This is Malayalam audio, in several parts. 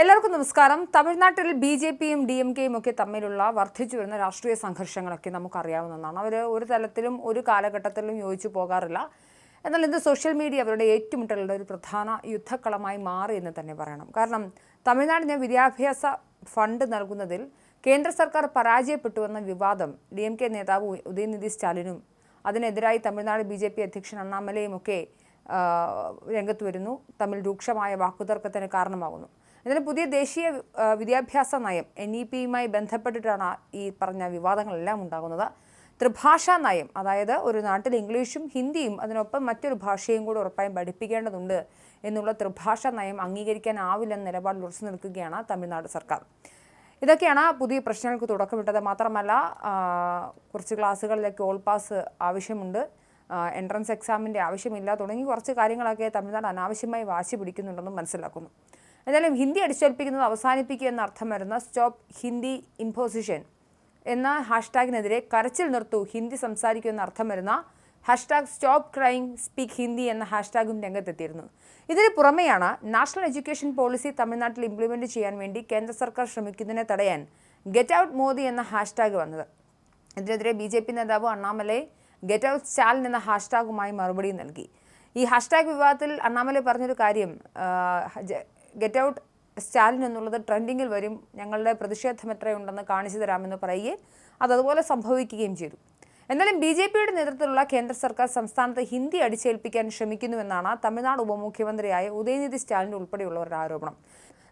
എല്ലാവർക്കും നമസ്കാരം. തമിഴ്നാട്ടിൽ ബി ജെ പിയും ഡി എം കെയും ഒക്കെ തമ്മിലുള്ള വർദ്ധിച്ചു വരുന്ന രാഷ്ട്രീയ സംഘർഷങ്ങളൊക്കെ നമുക്കറിയാവുന്നതാണ്. അവർ ഒരു തലത്തിലും ഒരു കാലഘട്ടത്തിലും യോജിച്ചു പോകാറില്ല. എന്നാൽ ഇന്ന് സോഷ്യൽ മീഡിയ അവരുടെ ഏറ്റുമുട്ടലുടെ ഒരു പ്രധാന യുദ്ധക്കളമായി മാറി എന്ന് തന്നെ പറയണം. കാരണം തമിഴ്നാടിന് വിദ്യാഭ്യാസ ഫണ്ട് നൽകുന്നതിൽ കേന്ദ്ര സർക്കാർ പരാജയപ്പെട്ടുവെന്ന വിവാദം ഡി എം കെ നേതാവ് ഉദയനിധി സ്റ്റാലിനും അതിനെതിരായി തമിഴ്നാട് ബി ജെ പി അധ്യക്ഷൻ അണ്ണാമലയും ഒക്കെ രംഗത്ത് വരുന്നു. തമ്മിൽ രൂക്ഷമായ വാക്കുതർക്കത്തിന് കാരണമാകുന്നു ഇതിന് പുതിയ ദേശീയ വിദ്യാഭ്യാസ നയം എൻ ഇ പിയുമായി ബന്ധപ്പെട്ടിട്ടാണ് ഈ പറഞ്ഞ വിവാദങ്ങളെല്ലാം ഉണ്ടാകുന്നത്. ത്രിഭാഷാ നയം അതായത് ഒരു നാട്ടിൽ ഇംഗ്ലീഷും ഹിന്ദിയും അതിനൊപ്പം മറ്റൊരു ഭാഷയും കൂടി ഉറപ്പായും പഠിപ്പിക്കേണ്ടതുണ്ട് എന്നുള്ള ത്രിഭാഷാ നയം അംഗീകരിക്കാനാവില്ലെന്ന നിലപാടിൽ ഉറച്ചു നിൽക്കുകയാണ് തമിഴ്നാട് സർക്കാർ. ഇതൊക്കെയാണ് പുതിയ പ്രശ്നങ്ങൾക്ക് തുടക്കമിട്ടത്. മാത്രമല്ല കുറച്ച് ക്ലാസ്സുകളിലേക്ക് ഓൾ പാസ് ആവശ്യമുണ്ട്. എൻട്രൻസ് എക്സാമിന്റെ ആവശ്യമില്ല. തുടങ്ങി കുറച്ച് കാര്യങ്ങളൊക്കെ തമിഴ്നാട് അനാവശ്യമായി വാശി പിടിക്കുന്നുണ്ടെന്നും മനസ്സിലാക്കുന്നു. എന്തായാലും ഹിന്ദി അടിച്ചേൽപ്പിക്കുന്നത് അവസാനിപ്പിക്കുക എന്ന അർത്ഥം വരുന്ന സ്റ്റോപ്പ് ഹിന്ദി ഇമ്പോസിഷൻ എന്ന ഹാഷ്ടാഗിനെതിരെ കരച്ചിൽ നിർത്തു ഹിന്ദി സംസാരിക്കൂ എന്ന അർത്ഥം വരുന്ന hashtag stop crime speak Hindi എന്ന ഹാഷ്ടാഗും രംഗത്തെത്തിയിരുന്നു. ഇതിന് പുറമെയാണ് നാഷണൽ എഡ്യൂക്കേഷൻ പോളിസി തമിഴ്നാട്ടിൽ ഇംപ്ലിമെന്റ് ചെയ്യാൻ വേണ്ടി കേന്ദ്ര സർക്കാർ ശ്രമിക്കുന്നതിനെ തടയാൻ ഗെറ്റ് ഔട്ട് മോദി എന്ന ഹാഷ്ടാഗ് വന്നത്. ഇതിനെതിരെ ബി ജെ പി നേതാവ് അണ്ണാമലൈ ഗെറ്റ് ഔട്ട് സ്റ്റാലിൻ എന്ന ഹാഷ്ടാഗുമായി മറുപടി നൽകി. ഈ ഹാഷ്ടാഗ് വിവാദത്തിൽ അണ്ണാമലൈ പറഞ്ഞൊരു കാര്യം ഗെറ്റ് ഔട്ട് സ്റ്റാലിൻ എന്നുള്ളത് ട്രെൻഡിങ്ങിൽ വരും ഞങ്ങളുടെ പ്രതിഷേധം എത്രയുണ്ടെന്ന് കാണിച്ചു തരാമെന്ന് പറയുകയും അതതുപോലെ സംഭവിക്കുകയും ചെയ്തു. എന്നാലും ബി ജെ പിയുടെ നേതൃത്വത്തിലുള്ള കേന്ദ്ര സർക്കാർ സംസ്ഥാനത്ത് ഹിന്ദി അടിച്ചേൽപ്പിക്കാൻ ശ്രമിക്കുന്നുവെന്നാണ് തമിഴ്നാട് ഉപമുഖ്യമന്ത്രിയായ ഉദയനിധി സ്റ്റാലിൻ ഉൾപ്പെടെയുള്ളവരുടെ ആരോപണം.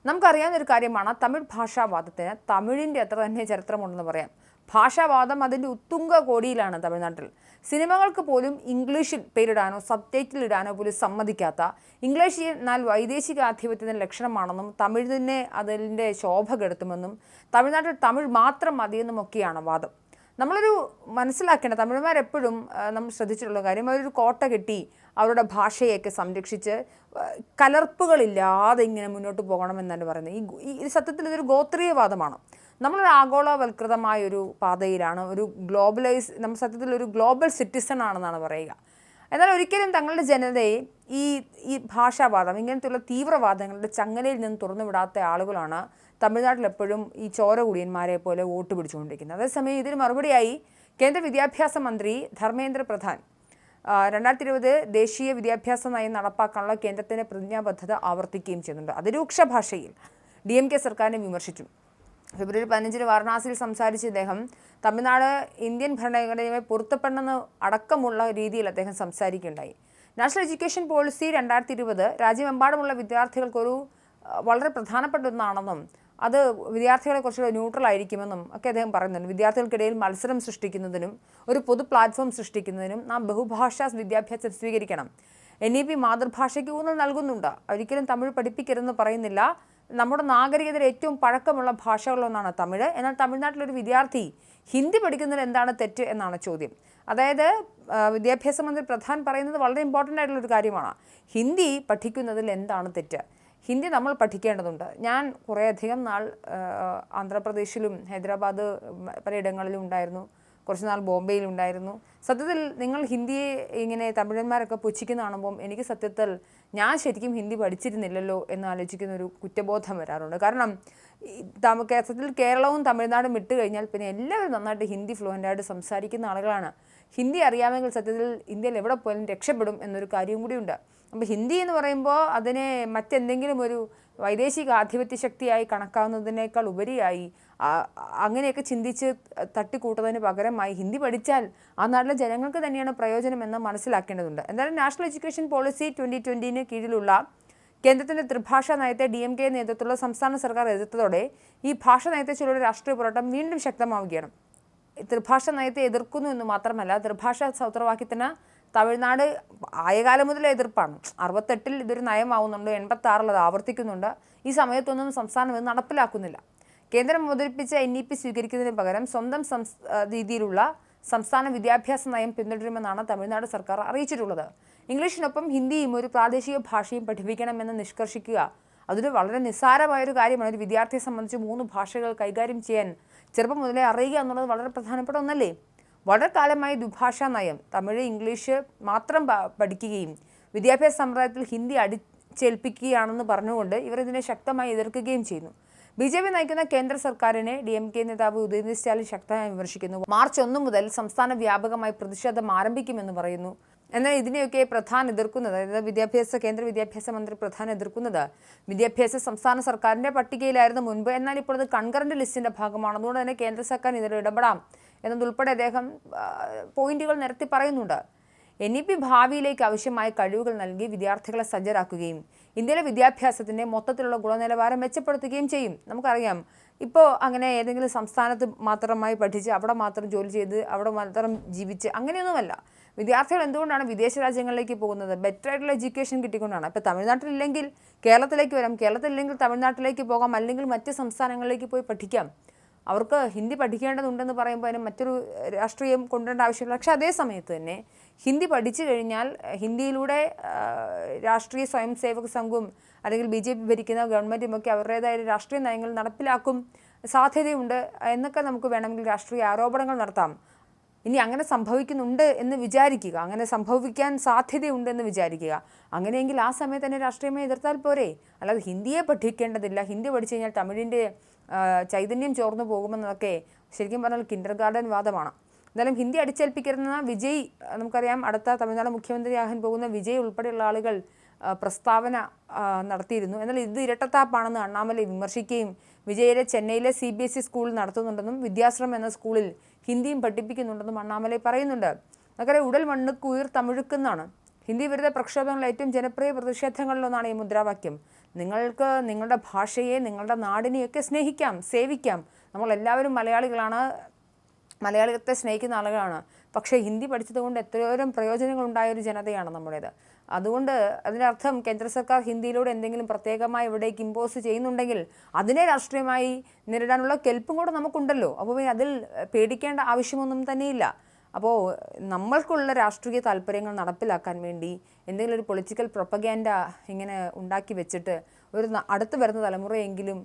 നമുക്കറിയാവുന്ന ഒരു കാര്യമാണ് തമിഴ് ഭാഷാവാദത്തിന് തമിഴിന്റെ അത്ര തന്നെ ചരിത്രമുണ്ടെന്ന് പറയാം. ഭാഷാവാദം അതിന്റെ ഉത്തുംഗ കോടിയിലാണ് തമിഴ്നാട്ടിൽ. സിനിമകൾക്ക് പോലും ഇംഗ്ലീഷിൽ പേരിടാനോ സബ് ടൈറ്റിൽ ഇടാനോ പോലും സമ്മതിക്കാത്ത ഇംഗ്ലീഷ് എന്നാൽ വൈദേശിക ആധിപത്യത്തിന്റെ ലക്ഷണമാണെന്നും തമിഴിനെ അതിന്റെ ശോഭ കെടുത്തുമെന്നും തമിഴ്നാട്ടിൽ തമിഴ് മാത്രം മതിയെന്നുമൊക്കെയാണ് വാദം. നമ്മളൊരു മനസ്സിലാക്കേണ്ട തമിഴന്മാരെപ്പോഴും നമ്മൾ ശ്രദ്ധിച്ചിട്ടുള്ള കാര്യം അവരൊരു കോട്ട കെട്ടി അവരുടെ ഭാഷയൊക്കെ സംരക്ഷിച്ച് കലർപ്പുകളില്ലാതെ ഇങ്ങനെ മുന്നോട്ട് പോകണം എന്നാണ് പറയുന്നത്. ഈ ഈ സത്യത്തിൽ ഇതൊരു ഗോത്രീയവാദമാണ്. നമ്മളൊരു ആഗോളവൽകൃതമായ ഒരു പാതയിലാണ് ഒരു ഗ്ലോബലൈസ് നമ്മൾ സത്യത്തിൽ ഒരു ഗ്ലോബൽ സിറ്റിസൺ ആണെന്നാണ് പറയുക. എന്നാൽ ഒരിക്കലും തങ്ങളുടെ ജനതയെ ഈ ഈ ഭാഷാവാദം ഇങ്ങനത്തെയുള്ള തീവ്രവാദങ്ങളുടെ ചങ്ങലയിൽ നിന്ന് തുറന്നുവിടാത്ത ആളുകളാണ് തമിഴ്നാട്ടിൽ എപ്പോഴും ഈ ചോര കുടിയന്മാരെ പോലെ വോട്ട് പിടിച്ചുകൊണ്ടിരിക്കുന്നത്. അതേസമയം ഇതിന് മറുപടിയായി കേന്ദ്ര വിദ്യാഭ്യാസ മന്ത്രി ധർമ്മേന്ദ്ര പ്രധാൻ രണ്ടായിരത്തി ഇരുപത് ദേശീയ വിദ്യാഭ്യാസ നയം നടപ്പാക്കാനുള്ള കേന്ദ്രത്തിന്റെ പ്രതിജ്ഞാബദ്ധത ആവർത്തിക്കുകയും ചെയ്യുന്നുണ്ട്. അതിരൂക്ഷ ഭാഷയിൽ ഡി എം കെ സർക്കാരിനെ വിമർശിച്ചു. ഫെബ്രുവരി പതിനഞ്ചിന് വാരണാസിയിൽ സംസാരിച്ച ഇദ്ദേഹം തമിഴ്നാട് ഇന്ത്യൻ ഭരണഘടനയുമായി പൊരുത്തപ്പെടണമെന്ന് അടക്കമുള്ള രീതിയിൽ അദ്ദേഹം സംസാരിക്കുകയുണ്ടായി. നാഷണൽ എഡ്യൂക്കേഷൻ പോളിസി രണ്ടായിരത്തി ഇരുപത് രാജ്യമെമ്പാടുമുള്ള വിദ്യാർത്ഥികൾക്കൊരു വളരെ പ്രധാനപ്പെട്ട ഒന്നാണെന്നും അത് വിദ്യാർത്ഥികളെ കുറച്ചുകൂടെ ന്യൂട്രൽ ആയിരിക്കുമെന്നും ഒക്കെ അദ്ദേഹം പറയുന്നുണ്ട്. വിദ്യാർത്ഥികൾക്കിടയിൽ മത്സരം സൃഷ്ടിക്കുന്നതിനും ഒരു പൊതു പ്ലാറ്റ്ഫോം സൃഷ്ടിക്കുന്നതിനും നാം ബഹുഭാഷാ വിദ്യാഭ്യാസം സ്വീകരിക്കണം. എൻ ഇ പി മാതൃഭാഷയ്ക്ക് ഊന്നൽ നൽകുന്നുണ്ട്. ഒരിക്കലും തമിഴ് പഠിപ്പിക്കരുതെന്ന് പറയുന്നില്ല. നമ്മുടെ നാഗരികതയിൽ ഏറ്റവും പഴക്കമുള്ള ഭാഷകളൊന്നാണ് തമിഴ്. എന്നാൽ തമിഴ്നാട്ടിലൊരു വിദ്യാർത്ഥി ഹിന്ദി പഠിക്കുന്നതിൽ എന്താണ് തെറ്റ് എന്നാണ് ചോദ്യം. അതായത് വിദ്യാഭ്യാസ മന്ത്രി പ്രധാൻ പറയുന്നത് വളരെ ഇമ്പോർട്ടന്റ് ആയിട്ടുള്ളൊരു കാര്യമാണ്. ഹിന്ദി പഠിക്കുന്നതിൽ എന്താണ് തെറ്റ്? ഹിന്ദി നമ്മൾ പഠിക്കേണ്ടതുണ്ട്. ഞാൻ കുറേയധികം നാൾ ആന്ധ്രാപ്രദേശിലും ഹൈദരാബാദ് പലയിടങ്ങളിലും ഉണ്ടായിരുന്നു. കുറച്ച് നാൾ സത്യത്തിൽ നിങ്ങൾ ഹിന്ദിയെ ഇങ്ങനെ തമിഴന്മാരൊക്കെ പുച്ഛിക്കുന്ന കാണുമ്പം എനിക്ക് സത്യത്തിൽ ഞാൻ ശരിക്കും ഹിന്ദി പഠിച്ചിരുന്നില്ലല്ലോ എന്ന് ആലോചിക്കുന്ന ഒരു കുറ്റബോധം വരാറുണ്ട്. കാരണം സത്യത്തിൽ കേരളവും തമിഴ്നാടും വിട്ട് കഴിഞ്ഞാൽ പിന്നെ എല്ലാവരും നന്നായിട്ട് ഹിന്ദി ഫ്ലുവന്റായിട്ട് സംസാരിക്കുന്ന ആളുകളാണ്. ഹിന്ദി അറിയാമെങ്കിൽ സത്യത്തിൽ ഇന്ത്യയിൽ എവിടെ പോയാലും രക്ഷപ്പെടും എന്നൊരു കാര്യം കൂടിയുണ്ട്. അപ്പോൾ ഹിന്ദി എന്ന് പറയുമ്പോൾ അതിനെ മറ്റെന്തെങ്കിലും ഒരു വൈദേശിക ആധിപത്യ ശക്തിയായി കണക്കാവുന്നതിനേക്കാൾ ഉപരിയായി അങ്ങനെയൊക്കെ ചിന്തിച്ച് തട്ടിക്കൂട്ടുന്നതിന് പകരമായി ഹിന്ദി പഠിച്ചാൽ ആ നാട്ടിലെ ജനങ്ങൾക്ക് തന്നെയാണ് പ്രയോജനം എന്ന് മനസ്സിലാക്കേണ്ടതുണ്ട്. എന്തായാലും നാഷണൽ എഡ്യൂക്കേഷൻ പോളിസി ട്വന്റി ട്വന്റിന് കീഴിലുള്ള കേന്ദ്രത്തിന്റെ ത്രിഭാഷാ നയത്തെ ഡി എം കെ നേതൃത്വത്തിലുള്ള സംസ്ഥാന സർക്കാർ എതിർത്തതോടെ ഈ ഭാഷ നയത്തെ ചിലരുടെ രാഷ്ട്രീയ പോരാട്ടം വീണ്ടും ശക്തമാവുകയാണ്. ത്രിഭാഷ നയത്തെ എതിർക്കുന്നു എന്ന് മാത്രമല്ല ത്രിഭാഷ സൗത്രവാക്യത്തിന് തമിഴ്നാട് ആയകാലം മുതലേ എതിർപ്പാണ്. അറുപത്തെട്ടിൽ ഇതൊരു നയമാവുന്നുണ്ട് എൺപത്തി ആറിൽ അത് ആവർത്തിക്കുന്നുണ്ട്. ഈ സമയത്തൊന്നും സംസ്ഥാനം ഇത് നടപ്പിലാക്കുന്നില്ല. കേന്ദ്രം അവതരിപ്പിച്ച എൻ ഇ പി സ്വീകരിക്കുന്നതിന് പകരം സ്വന്തം രീതിയിലുള്ള സംസ്ഥാന വിദ്യാഭ്യാസ നയം പിന്തുടരുമെന്നാണ് തമിഴ്നാട് സർക്കാർ അറിയിച്ചിട്ടുള്ളത്. ഇംഗ്ലീഷിനൊപ്പം ഹിന്ദിയും ഒരു പ്രാദേശിക ഭാഷയും പഠിപ്പിക്കണമെന്ന് നിഷ്കർഷിക്കുക. അതൊരു വളരെ നിസ്സാരമായൊരു കാര്യമാണ്. ഒരു വിദ്യാർത്ഥിയെ സംബന്ധിച്ച് മൂന്ന് ഭാഷകൾ കൈകാര്യം ചെയ്യാൻ ചെറുപ്പം മുതലേ അറിയുക എന്നുള്ളത് വളരെ പ്രധാനപ്പെട്ട ഒന്നല്ലേ? വളരെ കാലമായി ദ്വിഭാഷാ നയം. തമിഴ് ഇംഗ്ലീഷ് മാത്രം പഠിക്കുകയും വിദ്യാഭ്യാസ സമ്പ്രദായത്തിൽ ഹിന്ദി അടി അടിച്ചേൽപ്പിക്കുകയാണെന്ന് പറഞ്ഞുകൊണ്ട് ഇവർ ഇതിനെ ശക്തമായി എതിർക്കുകയും ചെയ്യുന്നു. ബി ജെ പി നയിക്കുന്ന കേന്ദ്ര സർക്കാരിനെ ഡി എം കെ നേതാവ് ഉദയനിധി സ്റ്റാലിൻ ശക്തമായി വിമർശിക്കുന്നു. മാർച്ച് ഒന്ന് മുതൽ സംസ്ഥാന വ്യാപകമായി പ്രതിഷേധം ആരംഭിക്കുമെന്ന് പറയുന്നു. എന്നാൽ ഇതിനെയൊക്കെ പ്രധാന എതിർക്കുന്നത് അതായത് വിദ്യാഭ്യാസ കേന്ദ്ര വിദ്യാഭ്യാസ മന്ത്രി പ്രധാന എതിർക്കുന്നത് വിദ്യാഭ്യാസ സംസ്ഥാന സർക്കാരിന്റെ പട്ടികയിലായിരുന്നു മുൻപ്. എന്നാൽ ഇപ്പോൾ അത് കൺകറന്റ് ലിസ്റ്റിന്റെ ഭാഗമാണ്. അതുകൊണ്ട് തന്നെ കേന്ദ്ര സർക്കാർ ഇതിൽ ഇടപെടാം എന്നതുൾപ്പെടെ അദ്ദേഹം പോയിന്റുകൾ നിരത്തി പറയുന്നുണ്ട്. എൻ ഇ പി ഭാവിയിലേക്ക് ആവശ്യമായ കഴിവുകൾ നൽകി വിദ്യാർത്ഥികളെ സജ്ജരാക്കുകയും ഇന്ത്യയിലെ വിദ്യാഭ്യാസത്തിന്റെ മൊത്തത്തിലുള്ള ഗുണനിലവാരം മെച്ചപ്പെടുത്തുകയും ചെയ്യും. നമുക്കറിയാം. ഇപ്പോൾ അങ്ങനെ ഏതെങ്കിലും സംസ്ഥാനത്ത് മാത്രമായി പഠിച്ച് അവിടെ മാത്രം ജോലി ചെയ്ത് അവിടെ മാത്രം ജീവിച്ച് അങ്ങനെയൊന്നുമല്ല. വിദ്യാർത്ഥികൾ എന്തുകൊണ്ടാണ് വിദേശ രാജ്യങ്ങളിലേക്ക് പോകുന്നത്? ബെറ്റർ ആയിട്ടുള്ള എഡ്യൂക്കേഷൻ കിട്ടിക്കൊണ്ടാണ്. ഇപ്പോൾ തമിഴ്നാട്ടിലില്ലെങ്കിൽ കേരളത്തിലേക്ക് വരാം. കേരളത്തിലില്ലെങ്കിൽ തമിഴ്നാട്ടിലേക്ക് പോകാം. അല്ലെങ്കിൽ മറ്റ് സംസ്ഥാനങ്ങളിലേക്ക് പോയി പഠിക്കാം. അവർക്ക് ഹിന്ദി പഠിക്കേണ്ടതുണ്ടെന്ന് പറയുമ്പോൾ അതിന് മറ്റൊരു രാഷ്ട്രീയം കൊണ്ടുവരേണ്ട ആവശ്യമില്ല. പക്ഷെ അതേ സമയത്ത് തന്നെ ഹിന്ദി പഠിച്ചു കഴിഞ്ഞാൽ ഹിന്ദിയിലൂടെ രാഷ്ട്രീയ സ്വയം സേവക സംഘവും അല്ലെങ്കിൽ ബി ജെ പി ഭരിക്കുന്ന ഗവൺമെന്റും ഒക്കെ അവരുടേതായ രാഷ്ട്രീയ നയങ്ങൾ നടപ്പിലാക്കും സാധ്യതയുണ്ട് എന്നൊക്കെ നമുക്ക് വേണമെങ്കിൽ രാഷ്ട്രീയ ആരോപണങ്ങൾ നടത്താം. ഇനി അങ്ങനെ സംഭവിക്കുന്നുണ്ട് എന്ന് വിചാരിക്കുക. അങ്ങനെ സംഭവിക്കാൻ സാധ്യതയുണ്ട് എന്ന് വിചാരിക്കുക. അങ്ങനെയെങ്കിൽ ആ സമയത്ത് തന്നെ രാഷ്ട്രീയമായി എതിർത്താൽ പോരെ. അല്ലാതെ ഹിന്ദിയെ പഠിക്കേണ്ടതില്ല. ഹിന്ദി പഠിച്ചു കഴിഞ്ഞാൽ തമിഴിന്റെ ചൈതന്യം ചോർന്നു പോകുമെന്നതൊക്കെ ശരിക്കും പറഞ്ഞാൽ കിൻഡർ ഗാർഡൻ വാദമാണ്. എന്തായാലും ഹിന്ദി അടിച്ചേൽപ്പിക്കുന്ന വിജയ് നമുക്കറിയാം അടുത്ത തമിഴ്നാട് മുഖ്യമന്ത്രിയാകാൻ പോകുന്ന വിജയ് ഉൾപ്പെടെയുള്ള ആളുകൾ പ്രസ്താവന നടത്തിയിരുന്നു. എന്നാൽ ഇത് ഇരട്ടത്താപ്പാണെന്ന് അണ്ണാമലൈ വിമർശിക്കുകയും വിജയിലെ ചെന്നൈയിലെ സി ബി എസ് ഇ സ്കൂളിൽ നടത്തുന്നുണ്ടെന്നും വിദ്യാശ്രം എന്ന സ്കൂളിൽ ഹിന്ദിയും പഠിപ്പിക്കുന്നുണ്ടെന്നും അണ്ണാമലൈ പറയുന്നുണ്ട്. നമുക്കറിയാം ഉടൽ മണ്ണ് കുയിർ തമിഴുക്കെന്നാണ്. ഹിന്ദി വിരുദ്ധ പ്രക്ഷോഭങ്ങളിൽ ഏറ്റവും ജനപ്രിയ പ്രതിഷേധങ്ങളിലൊന്നാണ് ഈ മുദ്രാവാക്യം. നിങ്ങൾക്ക് നിങ്ങളുടെ ഭാഷയെ നിങ്ങളുടെ നാടിനെയൊക്കെ സ്നേഹിക്കാം സേവിക്കാം. നമ്മളെല്ലാവരും മലയാളികളാണ് മലയാളികളത്തെ സ്നേഹിക്കുന്ന ആളുകളാണ്. പക്ഷേ ഹിന്ദി പഠിച്ചതുകൊണ്ട് എത്രയോരം പ്രയോജനങ്ങൾ ഉണ്ടായ ഒരു ജനതയാണ് നമ്മുടേത്. അതുകൊണ്ട് അതിനർത്ഥം കേന്ദ്ര സർക്കാർ ഹിന്ദിയിലൂടെ എന്തെങ്കിലും പ്രത്യേകമായി ഇവിടേക്ക് ഇമ്പോസ് ചെയ്യുന്നുണ്ടെങ്കിൽ അതിനെ രാഷ്ട്രീയമായി നേരിടാനുള്ള കെൽപ്പും കൂടെ നമുക്കുണ്ടല്ലോ. അപ്പോൾ അതിൽ പേടിക്കേണ്ട ആവശ്യമൊന്നും തന്നെയില്ല. അപ്പോൾ നമ്മൾക്കുള്ള രാഷ്ട്രീയ താല്പര്യങ്ങൾ നടപ്പിലാക്കാൻ വേണ്ടി എന്തെങ്കിലും ഒരു പൊളിറ്റിക്കൽ പ്രൊപ്പഗാൻഡ ഇങ്ങനെ ഉണ്ടാക്കി വെച്ചിട്ട് ഒരു അടുത്ത് വരുന്ന തലമുറയെങ്കിലും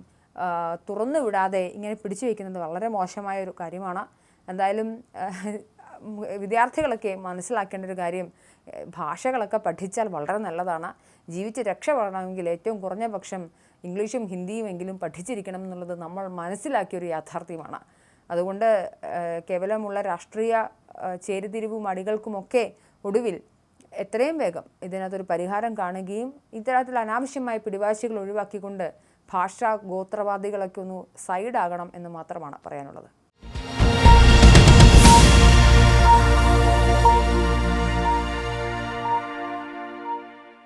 തുറന്നു വിടാതെ ഇങ്ങനെ പിടിച്ചു വയ്ക്കുന്നത് വളരെ മോശമായ ഒരു കാര്യമാണ്. എന്തായാലും വിദ്യാർത്ഥികളൊക്കെ മനസ്സിലാക്കേണ്ട ഒരു കാര്യം ഭാഷകളൊക്കെ പഠിച്ചാൽ വളരെ നല്ലതാണ്. ജീവിച്ച് രക്ഷപ്പെടണമെങ്കിൽ ഏറ്റവും കുറഞ്ഞ പക്ഷം ഇംഗ്ലീഷും ഹിന്ദിയും എങ്കിലും പഠിച്ചിരിക്കണം എന്നുള്ളത് നമ്മൾ മനസ്സിലാക്കിയ ഒരു യാഥാർത്ഥ്യമാണ്. അതുകൊണ്ട് കേവലമുള്ള രാഷ്ട്രീയ ചേരിതിരിവും അടികൾക്കുമൊക്കെ ഒടുവിൽ എത്രയും വേഗം ഇതിനകത്തൊരു പരിഹാരം കാണുകയും ഇത്തരത്തിൽ അനാവശ്യമായ പിടിവാശികൾ ഒഴിവാക്കിക്കൊണ്ട് ഭാഷാ ഗോത്രവാദികളൊക്കെ ഒന്ന് സൈഡാകണം എന്ന് മാത്രമാണ് പറയാനുള്ളത്.